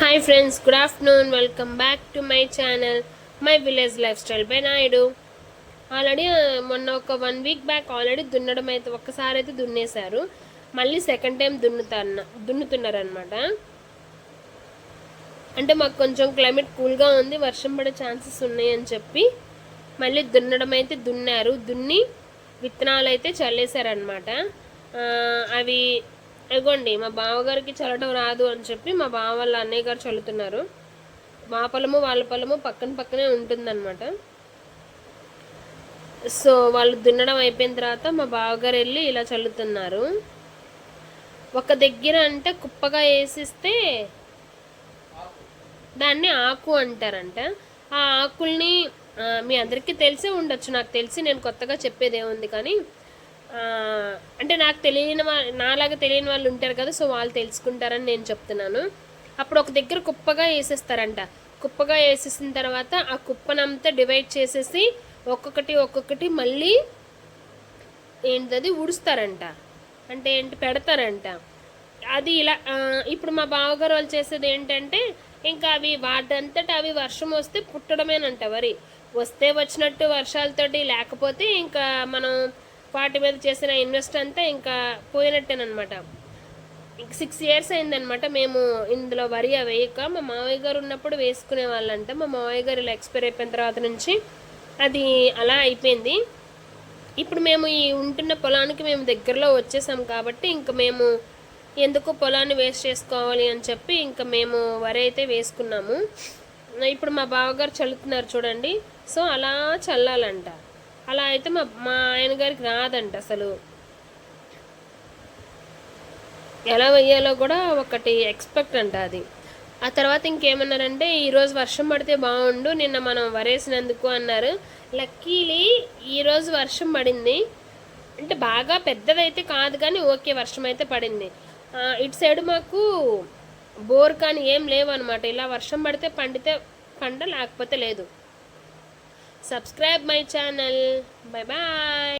Hi friends good afternoon welcome back to my channel my village lifestyle by Naidu already మొన్న ఒక one week back already దున్నడం అయితే ఒక్కసారి అయితే దున్నేశారు. మళ్ళీ సెకండ్ టైం దున్నుతారు దున్నుతున్నారనమాట అంటే మాకు కొంచెం క్లైమేట్ కూల్గా ఉంది వర్షం పడే ఛాన్సెస్ ఉన్నాయని చెప్పి మళ్ళీ దున్నడం అయితే దున్నారు. దున్ని విత్తనాలు అయితే చల్లేశారనమాట అవి ఇగోండి మా బావగారికి చల్లడం రాదు అని చెప్పి మా బావ వాళ్ళ అన్నయ్య గారు చల్లుతున్నారు. మా పొలము వాళ్ళ పొలము పక్కన పక్కనే ఉంటుందన్నమాట. సో వాళ్ళు దున్నడం అయిపోయిన తర్వాత మా బావగారు వెళ్ళి ఇలా చల్లుతున్నారు. ఒక దగ్గర అంటే కుప్పగా వేసిస్తే దాన్ని ఆకు అంటారంట. ఆ ఆకుల్ని మీ అందరికీ తెలిసే ఉండొచ్చు. నాకు తెలిసి నేను కొత్తగా చెప్పేది ఏముంది కానీ అంటే నాకు తెలియని నాలాగా తెలియని వాళ్ళు ఉంటారు కదా సో వాళ్ళు తెలుసుకుంటారని నేను చెప్తున్నాను. అప్పుడు ఒక దగ్గర కుప్పగా వేసేస్తారంట. కుప్పగా వేసేసిన తర్వాత ఆ కుప్పనంతా డివైడ్ చేసేసి ఒక్కొక్కటి ఒక్కొక్కటి మళ్ళీ ఏంటది ఉడుస్తారంట అంటే ఏంటి పెడతారంట. అది ఇలా ఇప్పుడు మా బావగారు వాళ్ళు చేసేది ఏంటంటే ఇంకా అవి వాటంతట అవి వర్షం వస్తే పుట్టడమేనంట వరి. వస్తే వచ్చినట్టు వర్షాలతోటి లేకపోతే ఇంకా మనం వాటి మీద చేసిన ఇన్వెస్ట్ అంతా ఇంకా పోయినట్టేనమాట సిక్స్ ఇయర్స్ అయిందనమాట మేము ఇందులో వరి వేయక మా మావయ్య గారు ఉన్నప్పుడు వేసుకునే వాళ్ళంట. మా మావయ్య గారు ఇలా ఎక్స్పైర్ అయిపోయిన తర్వాత నుంచి అది అలా అయిపోయింది. ఇప్పుడు మేము ఈ ఉంటున్న పొలానికి మేము దగ్గరలో వచ్చేసాం కాబట్టి ఇంకా మేము ఎందుకు పొలాన్ని వేస్ట్ చేసుకోవాలి అని చెప్పి ఇంకా మేము వరి అయితే వేసుకున్నాము. ఇప్పుడు మా బావగారు చల్లుతున్నారు చూడండి. సో అలా చల్లాలంట. అలా అయితే మా మా ఆయన గారికి రాదంట అసలు. ఎలా వెయ్యాలో కూడా ఒకటి ఎక్స్పెక్ట్ అంట అది. ఆ తర్వాత ఇంకేమన్నారంటే ఈరోజు వర్షం పడితే బాగుండు నిన్న మనం వరేసినందుకు అన్నారు. లక్కీలీ ఈరోజు వర్షం పడింది. అంటే బాగా పెద్దదైతే కాదు కానీ ఓకే వర్షం అయితే పడింది. ఇటు సైడ్ మాకు బోర్ కానీ ఏం లేవు అనమాట ఇలా వర్షం పడితే పండితే పంట లేకపోతే లేదు. Subscribe my channel bye bye